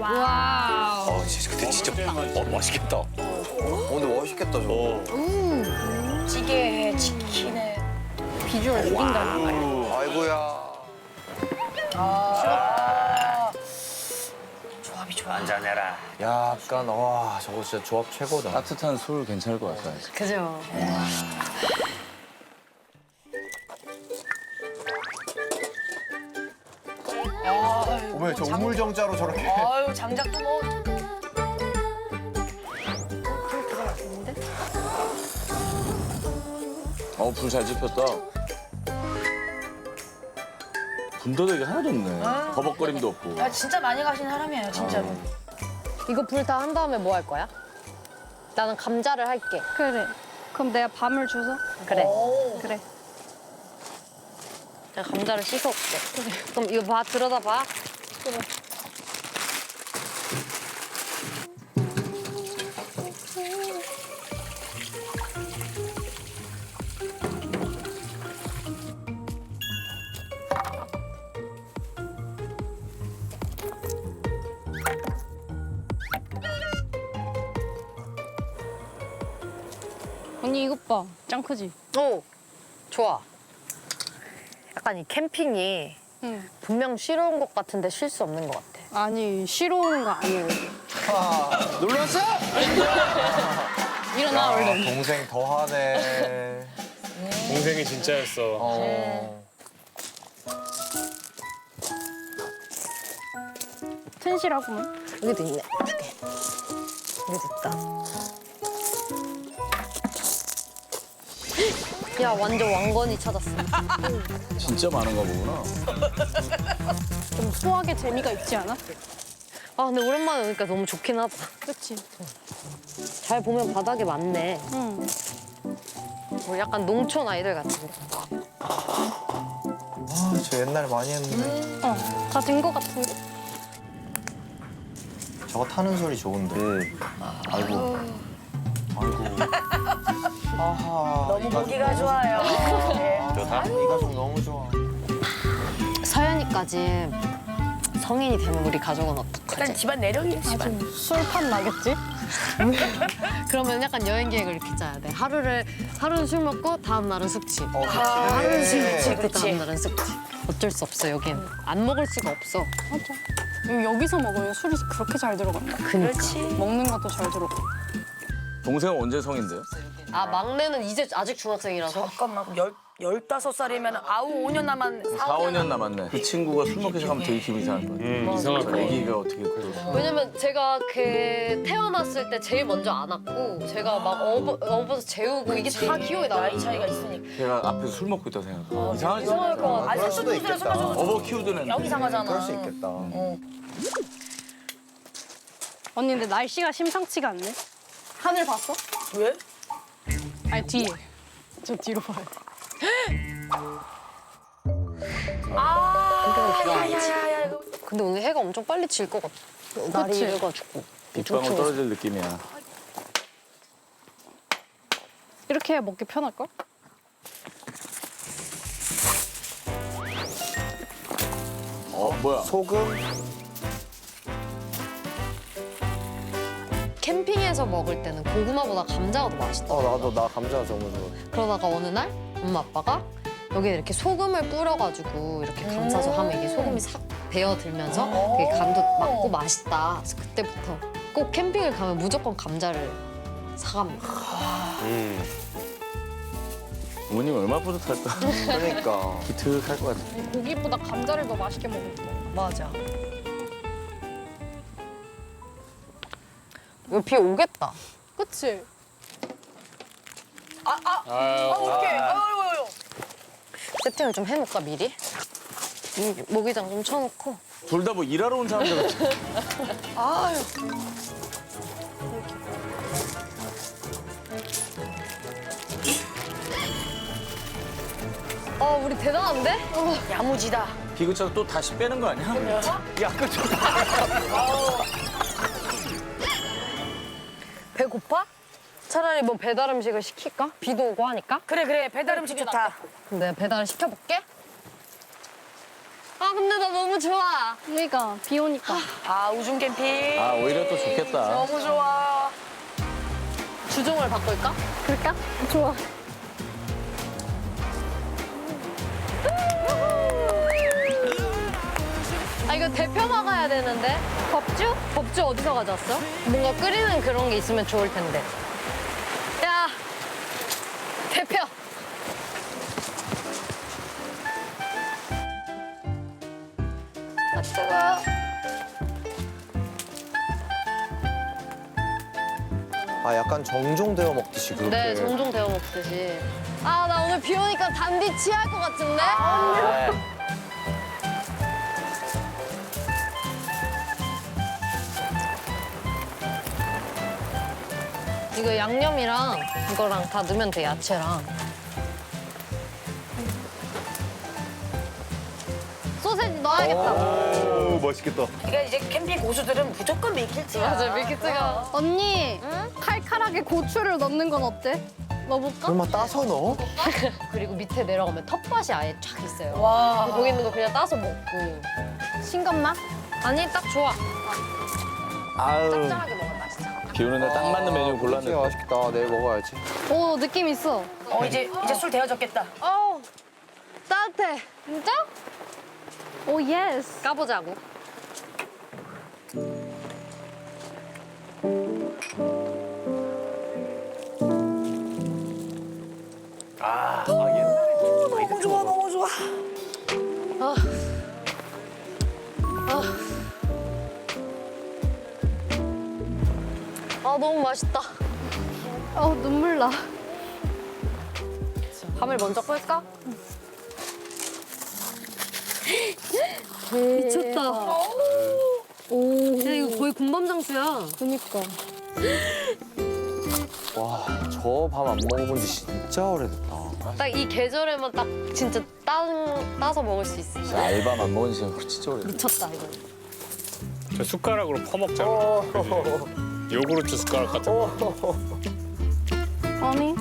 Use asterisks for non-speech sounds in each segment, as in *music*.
와. 어, 진짜 근데 진짜 어, 맛있겠다. 어, 근데 멋있겠다 저거. 찌개에 치킨에 비주얼 죽인다는 말이야. 아이고야. 조합이 좋아. 한잔해라. 약간 와 저거 진짜 조합 최고다. 따뜻한 술 괜찮을 것 같아요. 그죠. 어머 저 우물정자로 저렇게. 아유 장작도 뭐 어, 불 잘 지폈다. 분더덕이 하나도 없네. 버벅거림도 없고. 아, 진짜 많이 가신 사람이에요 진짜로. 이거 불 다 한 다음에 뭐 할 거야? 나는 감자를 할게. 그래. 그럼 내가 밤을 줘서? 그래. 그래. 내가 감자를 씻어올게. 그럼 이거 봐, 들여다 봐. 언니 이것 봐. 짱 크지? 오, 좋아. 약간 이 캠핑이 응. 분명 쉬러 온 것 같은데 쉴 수 없는 것 같아. 아니 쉬러 오는 거 아니에요. 놀러 왔어? 일어나 얼른. 동생 더하네. 동생이 진짜였어. 어. 튼실하구만. 여기도 있네. 이렇게. 여기도 있다. *laughs* 야, 완전 왕건이 찾았어. 진짜 많은가 보구나. 좀 소화의 재미가 있지 않아? 아, 근데 오랜만에 오니까 너무 좋긴 하다. 그렇지. 잘 보면 바닥에 많네. 응. 뭐 약간 농촌 아이들 같은데. 아 저 옛날에 많이 했는데. 어. 다된거 같은데? 저거 타는 소리 좋은데. 아이고. 아이고. 아하. 너무 보기가 좋아요. 예. 좋다. 이 가족 너무 좋아. 서연이까지 성인이 되면 우리 가족은 어떡하지? 집안 내력이에요 집안. 술판 나겠지? *laughs* 그러면 약간 여행 계획을 이렇게 짜야 돼. 하루를 하루는 술 먹고 다음 날은 숙취. 어, 그치. 하루는 술 네. 먹고 그치. 다음 날은 숙취. 어쩔 수 없어 여긴 안 먹을 수가 없어. 맞아. 여기서 먹으면 술이 그렇게 잘 들어간다. 그렇지. 먹는 것도 잘 들어가. 동생은 언제 성인데요? 아 막내는 이제 아직 중학생이라서. 잠깐만 열 열다섯 살이면 아우 5년 남았 4, 5년 남았네. 그 친구가 술 먹기 시작하면 되게 기분 이 상할 거야. 음, 이상할 거. 애기가 어떻게 그래. 왜냐면 제가 그 태어났을 때 제일 먼저 안았고 제가 막 업어, 업어서 재우고 이게 다 기억에 나요. 나이 차이가 있으니까. 걔가 앞에서 술 먹고 있다 생각해. 이상하지? 이상할 것 같아. 아니 수도 있겠다. 어버 키우던 애. 여기 이상하잖아. 그럴 수 있겠다. 언니 근데 날씨가 심상치가 않네. 하늘 봤어? 왜? 아니 뒤에. 저 뒤로 봐요. 아, 야야야야 이거. 근데 오늘 해가 엄청 빨리 질 것 같아. 날이 그치? 이래가지고. 빗방울 떨어질 느낌이야. 이렇게 해야 먹기 편할 걸? 어, 뭐야? 소금? 캠핑에서 먹을 때는 고구마보다 감자가 더 맛있다. 어 나도 나 감자 정말 좋아. 그러다가 어느 날 엄마 아빠가 여기에 이렇게 소금을 뿌려가지고 이렇게 감싸서 하면 이게 소금이 싹 배어들면서 되게 간도 맞고 맛있다. 그래서 그때부터 꼭 캠핑을 가면 무조건 감자를 사갑니다. 어머님 얼마나 뿌듯할까? 그러니까. *laughs* 기특할 것 같아. 고기보다 감자를 더 맛있게 먹는다. 맞아. 이거 비 오겠다. 그치? 아 어떡해. 아유 아유. 세팅을 좀 해놓을까 미리? 이 모기장 좀 쳐놓고 둘 다 뭐 일하러 온 사람들 같아. *laughs* 아유. 어 우리 대단한데? 야무지다. 비그쳐서 또 다시 빼는 거 아니야? 약간 좀. 배고파? 차라리 뭐 배달 음식을 시킬까? 비도 오고 하니까 그래 그래 배달 음식 좋다. 근데 배달을 시켜볼게 아 근데 나 너무 좋아. 그러니까 비 오니까. 아 우중 캠핑. 아 오히려 또 좋겠다. 너무 좋아. 주종을 바꿀까? 그럴까? 좋아. 이거 대표 나가야 되는데. 법주? 법주 어디서 가져왔어? 뭔가 끓이는 그런 게 있으면 좋을 텐데. 야 대표. 아 뜨거. 아 약간 정종되어 먹듯이 그렇게. 네, 종종 데워 먹듯이. 아, 나 오늘 비 오니까 단디 취할 것 같은데? 이거 양념이랑 이거랑 다 넣으면 돼, 야채랑. 소세지 넣어야겠다. 오 멋있겠다. 그러니까 이제 캠핑 고수들은 무조건 밀키트야. 맞아, 밀키트가. 언니, 칼칼하게 고추를 넣는 건 어때? 넣어볼까? 설마 따서 넣어? *laughs* 그리고 밑에 내려가면 텃밭이 아예 쫙 있어요. 와. 거기 있는 거 그냥 따서 먹고. 싱겁나? 아니, 딱 좋아. 아유 짭짤하게 맛있잖아. 비 오는 날 딱 맞는 메뉴 진짜 골랐는데. 맛있겠다. 내일 먹어야지. 오, 느낌 있어. 어 이제 이제 술 데워졌겠다. 어우, 따뜻해. 진짜? 오, 예스. 까보자고. 아, 아 너무 맛있다. 어, 눈물 나. 밤을 먼저 끌까? 미쳤다. 오, 야, 이거 거의 군밤장수야. 그니까. 와, 저밥안 먹어본 지 진짜 오래됐다. 딱 이 계절에만 딱 진짜 따, 따서 먹을 수 있어. 진짜 알밤 안 먹은 지가 진짜 오래. 미쳤다, 이거. 저 숟가락으로 퍼먹잖아. 그지? 요구르트 숟가락 같은 거. 아니,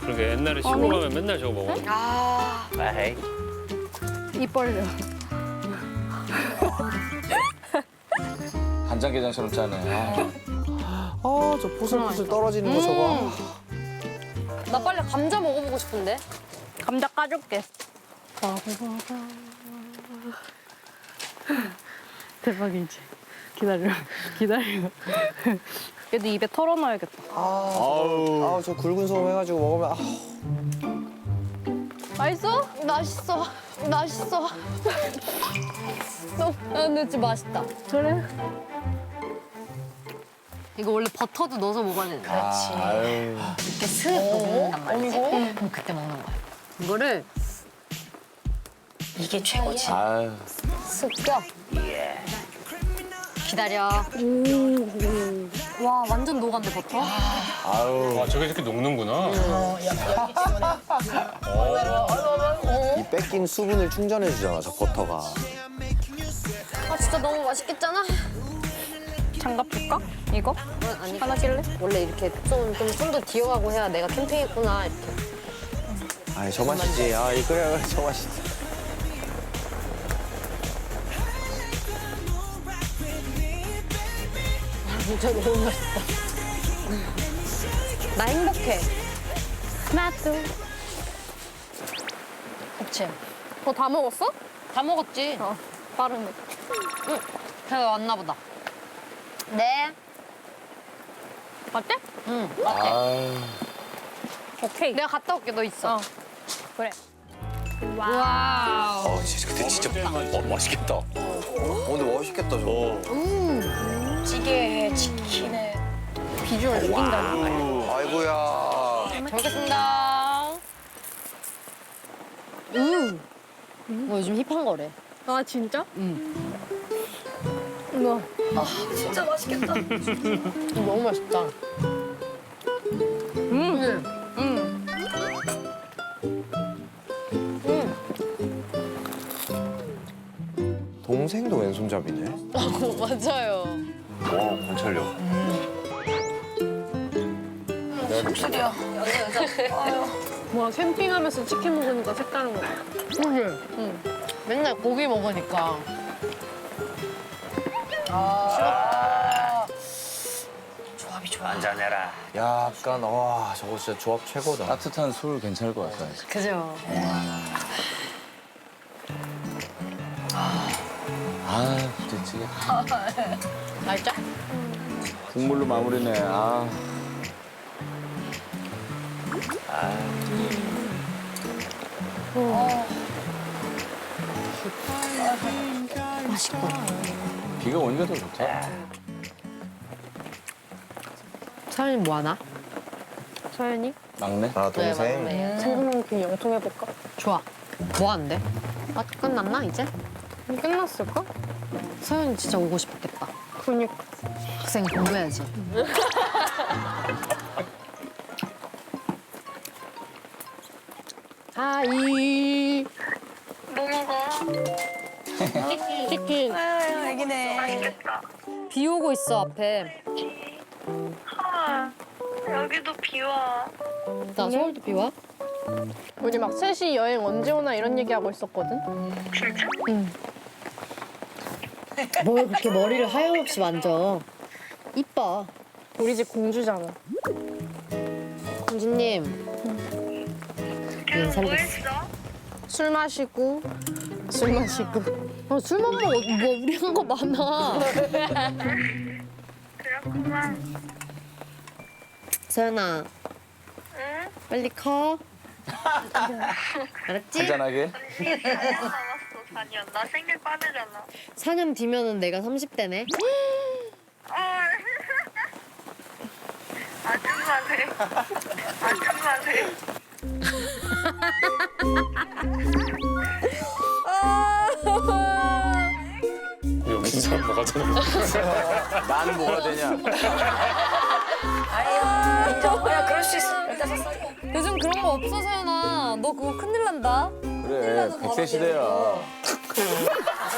그러게 옛날에 시골 가면 맨날 저거 먹어. 아 에이. 입 벌려. *laughs* 간장게장처럼 짜네. 아, 아, 저 포슬포슬 떨어지는 거 저거. 나 빨리 감자 먹어보고 싶은데? 감자 까줄게. 대박이지. 기다려. *laughs* 기다려. 얘도 입에 털어놔야겠다. 아, 저 굵은 소금 해가지고 먹으면 아, 맛있어? 맛있어. 맛있어. 너무, 아, 근데 진짜 맛있다. 그래. 이거 원래 버터도 넣어서 먹어야 되는데. 그렇지. 아유. 이렇게 슥 녹는단 말이지. 어이구. 그럼 그때 먹는 거야. 이거를 이게 최고지. 아유. 슥 껴. 기다려. 와, 완전 녹았네, 버터. 아유. 와 저게 저렇게 녹는구나. 어, 때문에. 이 뺏긴 수분을 충전해 주잖아, 저 버터가. 아, 진짜 너무 맛있겠잖아? 장갑 줄까? 이거? 어, 아니, 하나 낄래? 원래 이렇게 좀, 좀 손도 뒤어가고 해야 내가 캠핑했구나, 이렇게. 아, 저 맛이지. 아, 이 그래, 그래, 저 맛이지. 진짜 너무 맛있다. 나 행복해. 나도. 그치? 그거 다 먹었어? 다 먹었지? 어, 빠르네. 응. 배가 왔나 보다. 네. 어때? 응. 아유. 오케이. 내가 갔다 올게, 너 있어. 어. 그래. 와우. 어 진짜 근데 진짜 어, 맛있겠다. 어, 근데 멋있겠다, 저거. 찌개에 치킨에. 비주얼 죽인다. 아이고야. 잘 먹겠습니다. 음. 뭐 요즘 힙한 거래. 아, 진짜? 응. 우와. 진짜 맛있겠다. *laughs* 너무 맛있다. 음. 음. 동생도 왼손잡이네. *laughs* 맞아요. 와, 관찰력. 목소리야. 뭐야, 캠핑하면서 치킨 먹으니까 색다른 거 같아. 그지? 맨날 고기 먹으니까 조합이 좋아. 한잔해라. 약간 와 저거 진짜 조합 최고다. 따뜻한 술 괜찮을 것 같아요. 그죠? 아, 부대찌개. 맛있죠? *laughs* 국물로 마무리네. 아. 맛있고. 비가 오니까 더 좋다. 사연이 뭐 하나? 서연이? 막내? 셋. 네. 생각나는 그 영통 해볼까? 좋아. 뭐 하는데? 아, 끝났나 이제? 끝났을까? 서연이 진짜 오고 싶었겠다. 그니까. 학생 공부해야지. *laughs* 하이. 뭐 먹어? 치킨. 아유, 애기네. 맛있겠다. 비 오고 있어 앞에. 아, 여기도 비 와. 나 서울도 비 와? 우리 막 셋이 여행 언제 오나 이런 얘기하고 있었거든? 진짜? 뭘 그렇게 머리를 하염없이 만져. 이뻐. 우리 집 공주잖아. 공주님. 걔는 뭐 살겠어. 했어? 술 마시고, 술 마시고. 어, 술만 먹어. 뭐 우리 한 거 많아. 그렇구만. 서연아, 응? 빨리 커. *laughs* 알았지? 한잔하게. 4년 남았어, 4년. 나 생일 빠르잖아. 4년 뒤면은 내가 30대네. 어. 아줌마네. 아줌마네. 여기서 뭐가 되는 거야? 난 뭐가 되냐? 아유, 인정. 야, 그럴 수 있어. 15살. 요 즘 그런 거 없어, 서연아. 너 그거 큰일 난다. 그래, 백세 시대야. *laughs*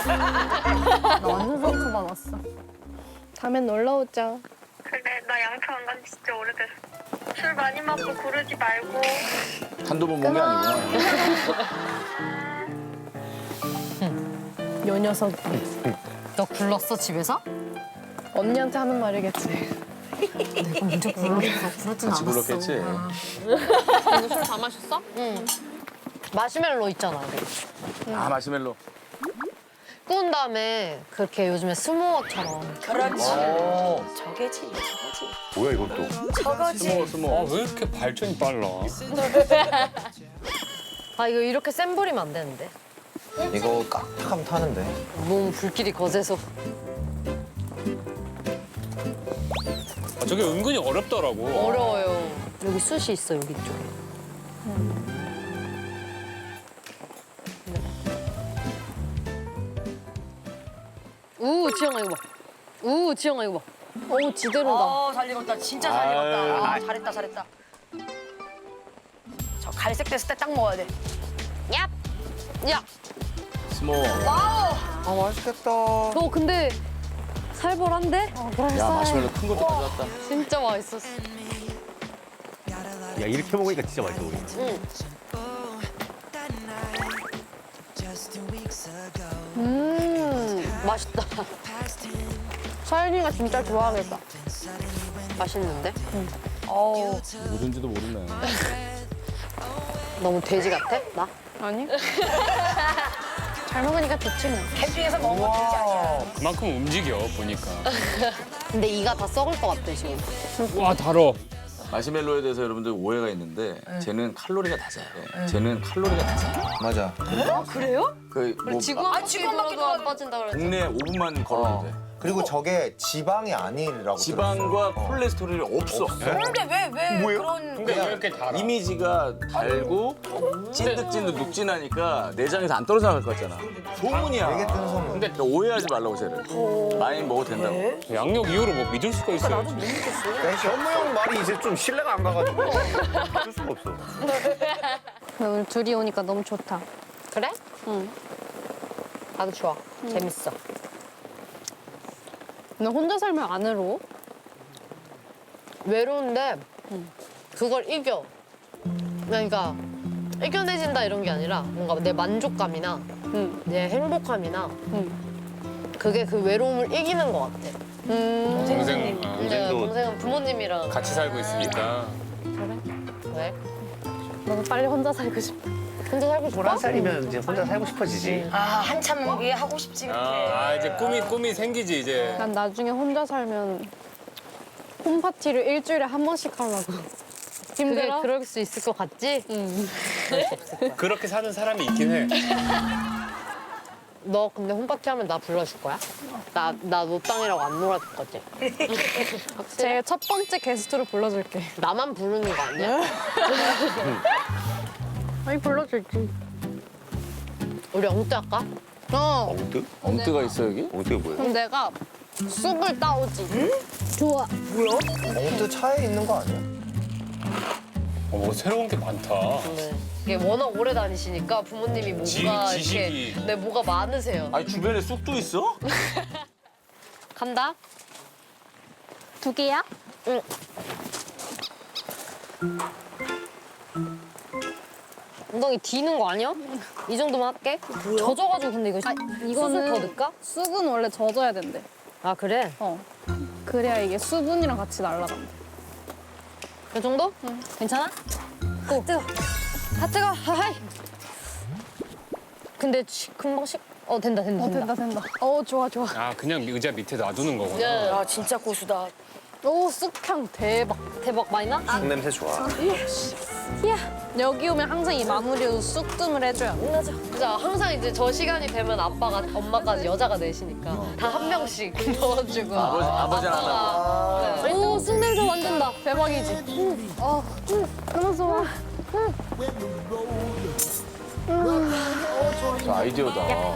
나 완전 상처받았어. 다음엔 놀러 오자. 그래, 나 양평 안간지 진짜 오래됐어. 술 많이 먹고 구르지 말고. 한두 번 본 게 아니구나. 요 녀석 너 굴렀어, 집에서? 언니한테 하는 말이겠지. 먼저 굴렀어. 그러진 같이. 불렀겠지. 너도 술다 마셨어? 응. 마시멜로 있잖아, 우리. 아, 마시멜로. 구운 다음에 그렇게 요즘에 스모어처럼. 그렇지. 오, 저게지, 저거지. 뭐야 이것도? 저거지. 스모, 아 스모. 왜 이렇게 발전이 빨라? 아, 이거 이렇게 센 불이면 안 되는데. 이거 깍딱하면 타는데. 몸 불길이 거세서. 저게 은근히 어렵더라고. 어려워요. 여기 숯이 있어, 여기 쪽에. 우, 지영아, 이거 봐. 우, 지영아, 이거 봐. 어우, 지대로다. 어, 잘 익었다. 진짜 잘 익었다. 아, 잘했다, 잘했다. 저 갈색 됐을 때 딱 먹어야 돼. 야! 야! 스모. 아 맛있겠다. 너 근데 살벌한데? 야, 마시멜로 큰 것도 가져왔다. 진짜 맛있었어. 야 이렇게 먹으니까 진짜 맛있어 우리. 응. 음, 맛있다. 서연이가 진짜 좋아하겠다. 맛있는데? 어우, 뭐든지도 모르네. 너무 돼지 같아? 나? 아니? *laughs* 잘 먹으니까 좋지 뭐. 캠핑에서 먹은 거 진짜 아니야. 그만큼 움직여 보니까. *laughs* 근데 이가 다 썩을 것 같아, 지금. 와 달어. 마시멜로에 대해서 여러분들 오해가 있는데 쟤는 칼로리가 낮아요. 쟤는 칼로리가 낮아요. 맞아. 그뭐 지구 한 바퀴 지구 한 바퀴 돌아도 안 빠진다 그랬지. 국내 5분만 걸어도 돼. 그리고 저게 지방이 아니라고 지방과 들었어요. 콜레스테롤이 없어. 그런데 왜, 왜 그런. 근데 왜 이렇게 달아? 이미지가 달고 찐득찐득 눅진하니까 내장에서 안 떨어져 나갈 것 같잖아. 소문이야. 되게 뜬 소문. 근데 오해하지 말라고 쟤를. 많이 먹어도 된다고. 양력 이후로 뭐 믿을 수가 있어야지. 현무 형 말이 이제 좀 신뢰가 안 가가지고 *laughs* 어쩔 수가 없어. 오늘 둘이 오니까 너무 좋다. 그래? 응. 나도 좋아. 재밌어. 너 혼자 살면 안 외로워? 외로운데 그걸 이겨. 그러니까 이겨내진다 이런 게 아니라 뭔가 내 만족감이나 응. 내 행복함이나 응. 그게 그 외로움을 이기는 것 같아. 음. 동생 아, 근데 동생은 부모님이랑 같이 살고 있으니까. 왜? 너도 빨리 혼자 살고 싶다. 혼자 살고 싶어? 11살이면 이제 혼자 살고 싶어지지. 아 한참 이게 하고 싶지 그때. 아 이제 꿈이 꿈이 생기지 이제. 난 나중에 혼자 살면 홈파티를 일주일에 한 번씩 하려고. 그게 힘들어? 그럴 수 있을 것 같지? 응. 그렇게 사는 사람이 있긴 해. 너 근데 홈파티 하면 나 불러줄 거야? 나, 나 노땅이라고 안 놀아줄 거지? *laughs* 제 첫 번째 게스트로 불러줄게. 나만 부르는 거 아니야? *laughs* 아니 불러줄게. 우리 엉뜨 할까? 어. 엉뜨? 엉뜨가 있어 여기? 엉뜨가 뭐야? 그럼 내가 쑥을 따오지. 좋아. 엉뜨 차에 있는 거 아니야? 어, 뭐 새로운 게 많다. 네. 이게 워낙 오래 다니시니까 부모님이 뭐가 지- 이렇게. 네 뭐가 많으세요. 아니 주변에 쑥도 있어? *laughs* 간다. 두 개야? 엉덩이 뒤는 거 아니야? 이 정도만 할게. 젖어가지고 근데 이거 아, 이거는 더 넣을까? 쑥은 원래 젖어야 된대. 아 그래? 어. 그래야 이게 수분이랑 같이 날아간대. 이 정도? 응. 괜찮아? 오. 뜨거. 다 뜨거. 하이. 근데 치- 금방 식. 어 된다 된다 어 된다. 된다 된다. 어 좋아 좋아. 아 그냥 의자 밑에 놔두는 거구나. 예. 아 진짜 고수다. 오 쑥향 대박. 대박 많이 나? 쑥 냄새 좋아. 이야. 여기 오면 항상 이 마무리로 쑥뜸을 해줘야 돼. 맞아. 진짜 항상 이제 저 시간이 되면 아빠가 엄마까지 여자가 넷이니까 다 한 명씩 *laughs* 넣어주고. 아버지 아버지는 안 하고. 네. 오, 쑥 냄새 완전 나. 대박이지. 어, 너무 좋아. 저 아이디어다.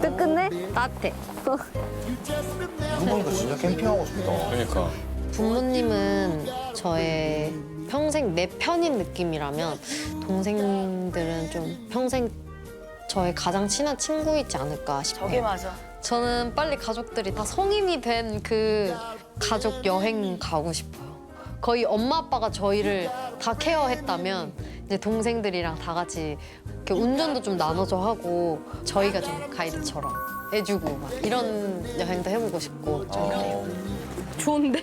뜨끈해? 따뜻해. 한 번도 진짜 캠핑하고 싶다. 그러니까. 부모님은 저의 평생 내 편인 느낌이라면 동생들은 좀 평생 저의 가장 친한 친구이지 않을까 싶어요. 저게 맞아. 저는 빨리 가족들이 다 성인이 된 그 가족 여행 가고 싶어요. 거의 엄마 아빠가 저희를 다 케어했다면 이제 동생들이랑 다 같이 이렇게 운전도 좀 나눠서 하고 저희가 좀 가이드처럼 해주고 막 이런 여행도 해보고 싶고 좀 그래요. 좋은데?